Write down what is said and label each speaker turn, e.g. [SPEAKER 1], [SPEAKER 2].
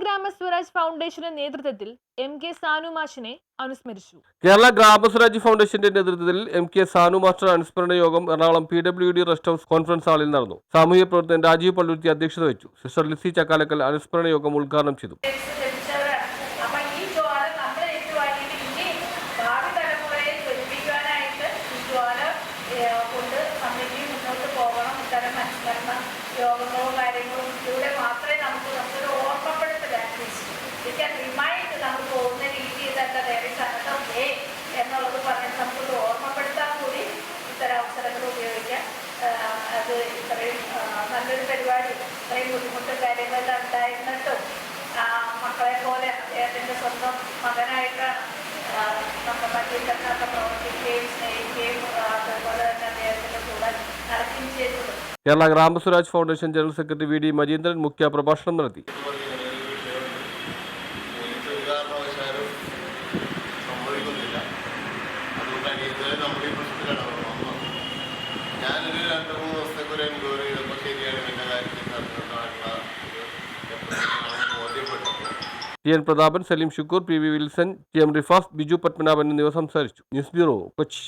[SPEAKER 1] കേരള ഗ്രാമ സ്വരാജ് ഫൗണ്ടേഷന്റെ നേതൃത്വത്തിൽ എം കെ സാനു മാഷിനെ അനുസ്മരിച്ചു.
[SPEAKER 2] കേരള ഗ്രാമസ്വരാജ് ഫൗണ്ടേഷന്റെ നേതൃത്വത്തിൽ എം കെ സാനു മാസ്റ്റർ അനുസ്മരണ യോഗം Ernakulam P W D rest house conference ഹാളിൽ നടന്നു. സാമൂഹ്യ പ്രവർത്തകൻ രാജീവ് പള്ളുരുത്തി അധ്യക്ഷത വഹിച്ചു. സിസ്റ്റർ ലിസി ചക്കാലക്കൽ അനുസ്മരണ യോഗം ഉദ്ഘാടനം ചെയ്തു.
[SPEAKER 3] ലഭിച്ചവരാണ് പരിപാടി ബുദ്ധിമുട്ട് കാര്യങ്ങളെല്ലാം ഉണ്ടായിരുന്നിട്ടും ആ, മക്കളെ പോലെ അദ്ദേഹത്തിന്റെ സ്വന്തം മകനായിട്ടാണ് നമ്മുടെ മറ്റൊക്കെ പ്രവർത്തിക്കുകയും സ്നേഹിക്കുകയും അതുപോലെ തന്നെ അദ്ദേഹത്തിന്റെ കൂടെ നടക്കുകയും ചെയ്തത്
[SPEAKER 2] Kerala Gramaswaraj foundation general secretary V D Majeendran മുഖ്യ പ്രഭാഷണം നടത്തി.
[SPEAKER 4] ഞാനൊരു രണ്ട് മൂന്ന് ദിവസത്തേക്ക് ഒരു എൻക്വയറി ചെയ്തപ്പോൾ ശരിയാണ് എന്റെ കാര്യത്തിൽ നടത്തുന്നതായിട്ടുള്ള
[SPEAKER 2] T N Prathapan Saleem Shukkur P V Wilson T M Rifas Biju Padmanabhan എന്നിവർ സംസാരിച്ചു ന്യൂസ് ബ്യൂറോ കൊച്ചി